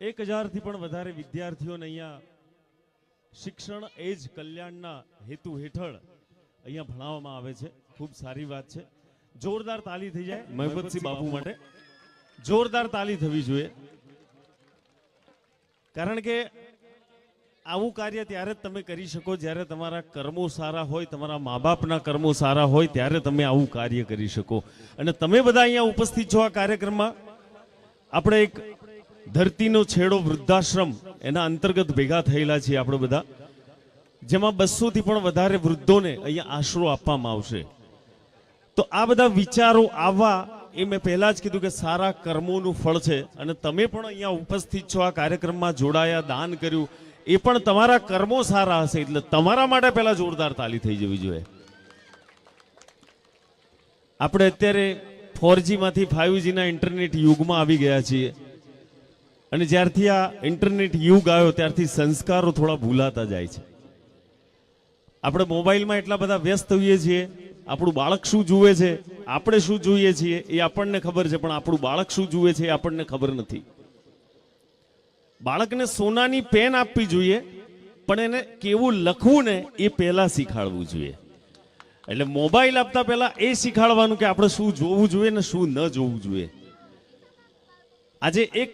એક હજારથી પણ વધારે વિદ્યાર્થીઓને અહીંયા શિક્ષણ એ જ કલ્યાણના હેતુ હેઠળ અહીંયા ભણાવવામાં આવે છે. ખૂબ સારી વાત છે. જોરદાર તાલી થઈ જાય મહેબતસિંહ બાપુ માટે. જોરદાર તાલી થવી જોઈએ. કારણ કે આવું કાર્ય ત્યારે જ તમે કરી શકો. જ્યારે તમારા કર્મો સારા હોય તમારા મા બાપના કર્મો સારા હોય ત્યારે તમે આવું કાર્ય કરી શકો. અને તમે બધા અહીંયા ઉપસ્થિત છો આ કાર્યક્રમમાં. આપણે એક ધરતીનો છેડો વૃદ્ધાશ્રમ એના અંતર્ગત ભેગા થયેલા છીએ આપણે બધા. જેમાં બસોથી પણ વધારે વૃદ્ધોને અહીંયા આશરો આપવામાં આવશે. તો આ બધા વિચારો આવવા એ મેં પહેલા જ કીધું કે સારા કર્મોનું ફળ છે અને તમે પણ અહીંયા ઉપસ્થિત છો, આ કાર્યક્રમમાં જોડાયા, દાન કર્યું. એ પણ તમારા કર્મો સારા હશે એટલે તમારા માટે પહેલા જોરદાર તાલી થઈ જવી જોઈએ. આપણે અત્યારે ફોરજી માંથી ફાઇવ ના ઇન્ટરનેટ યુગમાં આવી ગયા છીએ. અને જ્યારથી આ ઇન્ટરનેટ યુગ આવ્યો, ત્યારથી સંસ્કારો થોડા ભૂલાતા જાય છે. આપણે મોબાઈલમાં એટલા બધા વ્યસ્ત હોઈએ છીએ, આપણું બાળક શું જુએ છે, આપણે શું જોઈએ છીએ, એ આપણને ખબર છે, પણ આપણું બાળક શું જુએ છે એ આપણને ખબર નથી. બાળકને સોનાની પેન આપવી જોઈએ, પણ એને કેવું લખવું ને એ પહેલા શીખાડવું જોઈએ. એટલે મોબાઈલ આપતા પહેલા એ શીખાડવાનું કે આપણે શું જોવું જોઈએ ને શું ન જોવું જોઈએ. આજે એક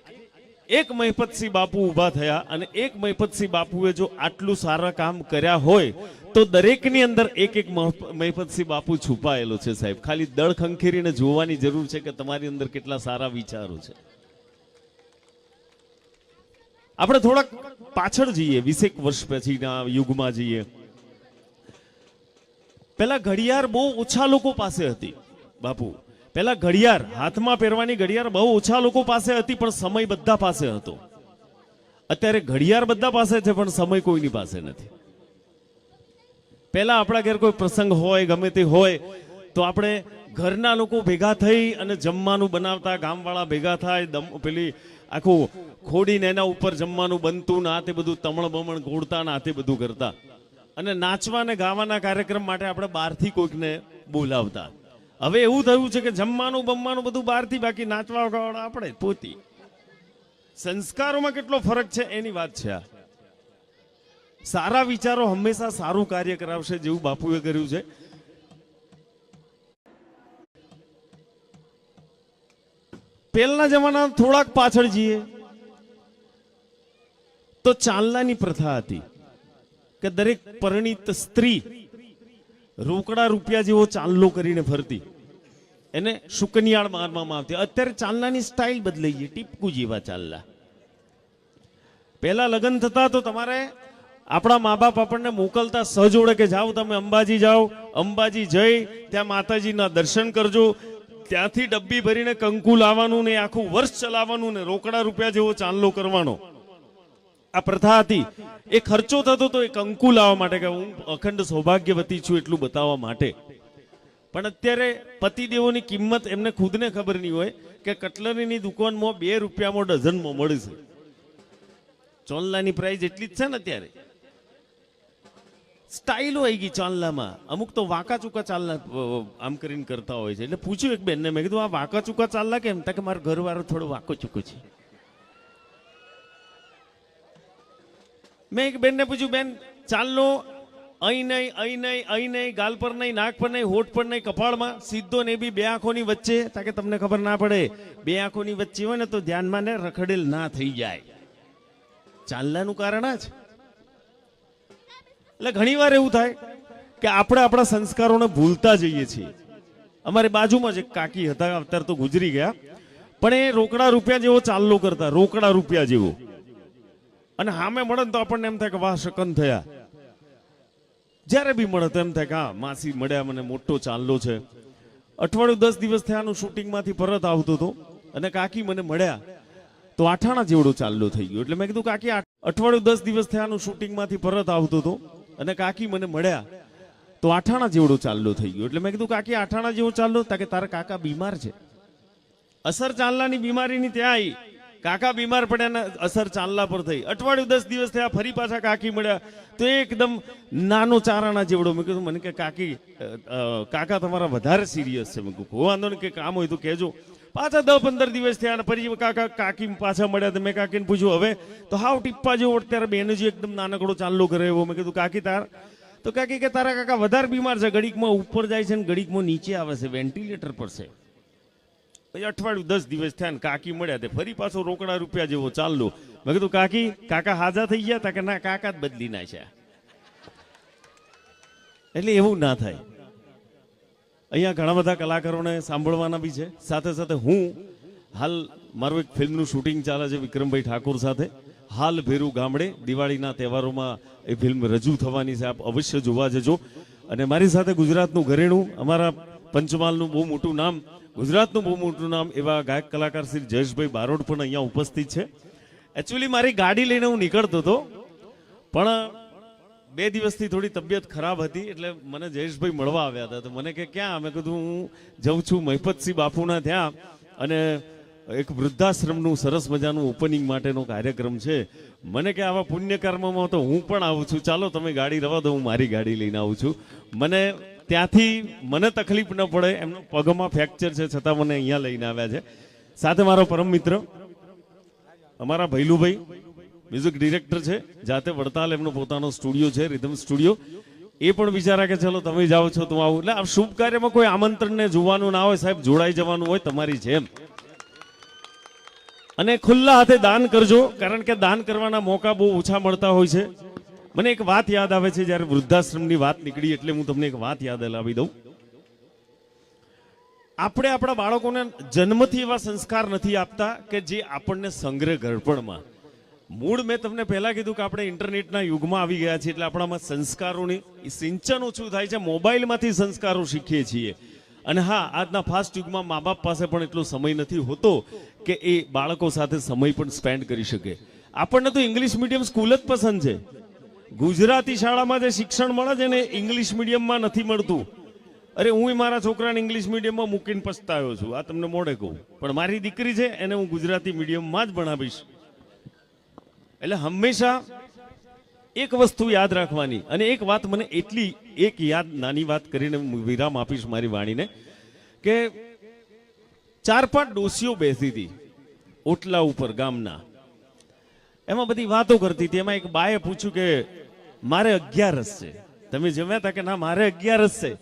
એક મહિપતસિંહ બાપુ ઊભા થયા અને એક મહિપતસિંહ બાપુએ જો આટલું સારા કામ કર્યા હોય, તો દરેકની અંદર એક એક મહ- મહિપતસિંહ બાપુ છુપાયેલો છે સાહેબ. ખાલી દળ ખંખેરીને જોવાની જરૂર છે કે તમારી અંદર કેટલા સારા વિચારો છે. આપણે થોડાક પાછળ જઈએ, વીસેક વર્ષ પછીના યુગમાં જઈએ. પેલા ઘડિયાળ બહુ ઓછા લોકો પાસે હતી, બાપુ. પેલા ઘડિયાળ, હાથમાં પહેરવાની ઘડિયાળ બહુ ઓછા લોકો પાસે હતી, પણ સમય બધા પાસે હતો. અત્યારે ઘડિયાળ બધા પાસે છે, પણ સમય કોઈની પાસે નથી. પહેલાં આપણા ઘેર કોઈ પ્રસંગ હોય, ગમે તે હોય, તો આપણે ઘરના લોકો ભેગા થઈ અને જમવાનું બનાવતા, ગામવાળા ભેગા થાય, દમ, પેલી આખું ખોડીને એના ઉપર જમવાનું બનતું, ના તે બધું તમણ બમણ ગોળતા ના તે બધું કરતા. અને નાચવા ને ગાવાના કાર્યક્રમ માટે આપણે બહારથી કોઈકને બોલાવતા. હવે એવું થયું છે કે જમવાનું, બમવાનું બધું બહારથી બાકી નાચવા ગાવાના આપણે પોતી. સંસ્કારોમાં કેટલો ફરક છે એની વાત છે આ. સારા વિચારો હંમેશા સારું કાર્ય કરાવશે જેવું બાપુએ કર્યું છે. પહેલાના જમાના થોડાક પાછળ જઈએ તો ચાંદલાની પ્રથા હતી કે દરેક પરિણીત સ્ત્રી રોકડા રૂપિયા જેવો ચાંદલો કરીને ફરતી. એને શુકનિયાળ મારવામાં આવતી. અત્યારે ચાંદલાની સ્ટાઇલ બદલાઈ ગઈ, ટીપકુ જેવા ચાંદલા. પહેલા લગ્ન થતા તો તમારે આપણા મા બાપ આપણને મોકલતા સહજોડે કે જાઓ તમે અંબાજી જાઓ, અંબાજી જઈ, ત્યાં માતાજીના દર્શન કરજો. ત્યાંથી ડબ્બી ભરીને કંકુ લાવવાનું ને આખું વર્ષ ચલાવવાનું ને રોકડા રૂપિયા જેવો ચાંદલો કરવાનો. આ પ્રથા હતી. એ ખર્ચો થતો તો એક અંકુ લાવવા માટે કે હું અખંડ સૌભાગ્યવતી છું એટલું બતાવવા માટે. પણ અત્યારે પતિદેવોની કિંમત એમને ખુદને ખબર નહીં હોય કે કટલરીની દુકાનમાં બે રૂપિયામાં ડઝનમાં મળશે ચોલનાની પ્રાઇસ એટલી જ છે ને અત્યારે. સ્ટાઇલો આવી ગઈ ચાંદલામાં. અમુક તો વાંકા ચૂકા ચાલના આમ કરીને કરતા હોય છે. એટલે પૂછ્યું એક બેનને, મેં કીધું, આ વાંકા ચૂકા ચાલના કેમ કે, મારો ઘરવાળો થોડો વાંકો ચૂકો છે. મેં એક બેનને પૂછ્યું, બેન, ચાલનો, અહીં નહીં અહીં નહીં અહીં નહીં, ગાલ પર નહીં, નાક પર નહીં, હોઠ પર નહીં, કપાળમાં, સીધો ને બી બે આંખોની વચ્ચે. તાકે તમને ખબર ના પડે, બે આંખોની વચ્ચે હોય ને તો ધ્યાનમાં ને રખડેલ ના થઈ જાય. ચાલનાનું કારણ આ જ. એટલે ઘણીવાર એવું થાય કે આપણે આપણા સંસ્કારોને ભૂલતા જઈએ છીએ. અમારી બાજુમાં જ એક કાકી હતા, અત્યારે તો ગુજરી ગયા. પણ એ રોકડા રૂપિયા જેવો ચાલલો કરતા, રોકડા રૂપિયા જેવો. અને સામે મળે તો આપણને એમ થાય કે વાહ, શકન થયા. જ્યારે બી મળે એમ થાય કે, હા, માસી મળ્યા મને, મોટો ચાલલો છે. અઠવાડિયું દસ દિવસ થયાનું શૂટિંગમાંથી પરત આવતો હતો અને કાકી મને મળ્યા. તો આઠાણા જેવડો ચાલલો થઈ ગયો. એટલે મેં કીધું, કાકી અઠવાડિયું દસ દિવસ થયાનું શૂટિંગમાંથી પરત આવતો હતો અને કાકી મને મળ્યા. તો આઠાણા જેવડો ચાલલો થઈ ગયો. એટલે મેં કીધું, કાકી, આઠાણા જેવો ચાલલો તા કે તારા કાકા બીમાર છે. અસર ચાંદલાની બીમારીની ત્યાં આવી કાકા બીમાર પડ્યા ને અસર ચાંદલા પર થઈ. અઠવાડિયું દસ દિવસ થયા, ફરી પાછા કાકી મળ્યા. તો એકદમ નાનો ચારાના જેવડો. મેં કીધું, મને કે કાકી કાકા તમારા વધારે સિરિયસ છે. મેં "કોઈ વાંધો ને કે કામ હોય તો કહેજો. પાછા દસ પંદર દિવસ થયા ફરી કાકા, કાકી પાછા મળ્યા તો મેં કાકીને પૂછ્યું, હવે તો હાવ ટીપ્પા જેવો અત્યારે બેનજી એકદમ નાનકડો ચાલ્લો કરે એવો મેં કીધું, કાકી તાર. તો કાકી કે, તારા કાકા વધારે બીમાર છે ઘડીકમાં ઉપર જાય છે ને ઘડીકમાં નીચે આવે છે વેન્ટિલેટર પર છે. પછી અઠવાડિયું દસ દિવસ થયા કાકી મળ્યા તે ફરી પાછો રોકડા રૂપિયા જેવો ચાલ્લો. મેં કીધું, કાકી, કાકા હાજા થઈ ગયા કે ના? કાકા જ બદલી નાખ્યા. એટલે એવું ના થાય. અહીંયા ઘણા બધા કલાકારોને સાંભળવાના બી છે. સાથે સાથે હું હાલ મારું એક ફિલ્મનું શૂટિંગ ચાલે છે વિક્રમભાઈ ઠાકોર સાથે. હાલ ભેરું ગામડે દિવાળીના તહેવારોમાં એ ફિલ્મ રજૂ થવાની છે. આપ અવશ્ય જોવા જજો. અને મારી સાથે ગુજરાતનું ઘરેણું, અમારા પંચમહાલનું બહુ મોટું નામ, ગુજરાતનું બહુ મોટું નામ એવા ગાયક કલાકાર શ્રી જયેશભાઈ બારોટ પણ અહીંયા ઉપસ્થિત છે. એકચ્યુઅલી મારી ગાડી લઈને હું નીકળતો હતો, પણ બે દિવસથી થોડી તબિયત ખરાબ હતી એટલે મને જયેશભાઈ મળવા આવ્યા હતા. તો મને કે, ક્યાં? મેં કીધું, હું જઉં છું મહિપતસિંહ બાપુના ત્યાં અને એક વૃદ્ધાશ્રમનું સરસ મજાનું ઓપનિંગ માટેનો કાર્યક્રમ છે. મને કે આવા પુણ્ય કર્મમાં તો હું પણ આવું છું. ચાલો તમે ગાડી રવા દો, હું મારી ગાડી લઈને આવું છું. મને ત્યાંથી મને તકલીફ ન પડે, એમનો પગમાં ફ્રેક્ચર છે, છતાં મને અહીંયા લઈને આવ્યા છે. સાથે મારો પરમ મિત્ર, અમારા ભૈલુભાઈ મ્યુઝિક ડિરેક્ટર છે, જાતે વડતાલ એમનો પોતાનો સ્ટુડિયો છે રિધમ સ્ટુડિયો એ પણ વિચારા કે ચલો તમે જાઓ છો, તો આવું. એટલે આ શુભ કાર્યમાં કોઈ આમંત્રણને જોવાનું ના હોય, સાહેબ, જોડાઈ જવાનું હોય, તમારી જેમ. અને ખુલ્લા હાથે દાન કરજો, કારણ કે દાન કરવાના મોકા બહુ ઓછા મળતા હોય છે. મને એક વાત યાદ આવે છે, જ્યારે વૃદ્ધાશ્રમની વાત નીકળી એટલે હું તમને એક વાત યાદ અલાવી દઉં. આપણે આપણા બાળકોને જન્મથી એવા સંસ્કાર નથી આપતા કે જે આપણને સંગ્રહ ગળપણમાં મૂળ મેં તમને પહેલા કીધું કે આપણે ઇન્ટરનેટના યુગમાં આવી ગયા છીએ, એટલે આપણામાં સંસ્કારોની સિંચન ઓછું થાય છે, મોબાઈલમાંથી સંસ્કારો શીખીએ છીએ. અને હા, આજના ફાસ્ટ યુગમાં મા બાપ પાસે પણ એટલો સમય નથી હોતો કે એ બાળકો સાથે સમય પણ સ્પેન્ડ કરી શકે. આપણને તો ઇંગ્લિશ મીડિયમ સ્કૂલ જ પસંદ છે. ગુજરાતી શાળામાં જે શિક્ષણ મળે છે ને ઇંગ્લિશ મીડિયમમાં નથી મળતું. અરે, હું મારા છોકરાને ઇંગ્લિશ મીડિયમમાં મૂકીને પસ્તાયો છું. આ તમને મોડે કહું. પણ મારી દીકરી છે, એને હું ગુજરાતી મીડિયમમાં જ ભણાવીશ. એટલે હંમેશા એક વસ્તુ યાદ રાખવાની. અને એક વાત મને એટલી, એક યાદ, નાની વાત કરીને વિરામ આપીશ મારી વાણીને, કે ચાર પાંચ ડોસીઓ બેસી હતી, ઓટલા ઉપર, ગામના. એમાં બધી વાતો કરતી હતી. એમાં એક બાએ પૂછ્યું કે, મારે અગિયારસ છે. તમે જમ્યા હતા કે, ના, મારે અગિયારસ છે.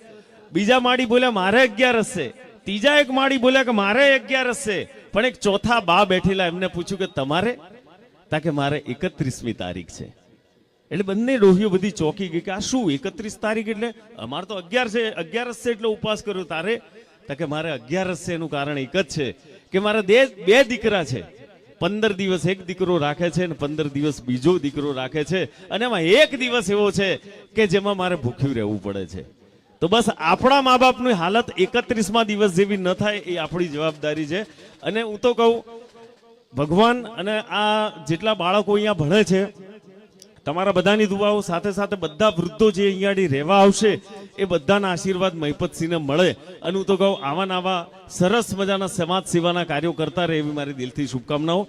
બીજા માળી બોલ્યા, મારે અગિયારસ છે. ત્રીજા એક માળી બોલ્યા કે, મારે અગિયારસ છે. પણ એક ચોથા બા બેઠેલા એમને પૂછ્યું કે, તમારે? તા કે, મારે એકત્રીસમી તારીખ છે. એટલે બંને ડોહીઓ બધી ચોકી ગઈ કે, આ શું, એકત્રીસ તારીખ એટલે? અમારે તો અગિયાર છે, અગિયારસ છે એટલે ઉપવાસ કર્યો તારે. તા કે, મારે અગિયારસ છે એનું કારણ એક જ છે કે, મારા બે દીકરા છે. પંદર દિવસ એક દીકરો રાખે છે અને પંદર દિવસ બીજો દીકરો રાખે છે. અને એમાં એક દિવસ એવો છે કે જેમાં મારે ભૂખ્યું રહેવું પડે છે. તો બસ આપણા મા બાપની હાલત એકત્રીસમાં દિવસ જેવી ન થાય એ આપણી જવાબદારી છે. અને હું તો કહું, ભગવાન અને આ જેટલા બાળકો અહીંયા ભણે છે તમારા બધાની દુઆઓ સાથે સાથે બધા વૃદ્ધો જે અહીંયા રહેવા આવશે, એ બધાના આશીર્વાદ મહિપતસિંહને મળે. અને હું તો કહું, આવા આવા સરસ મજાના સમાજ સેવાના કાર્યો કરતા રહે એવી મારી દિલથી શુભકામનાઓ.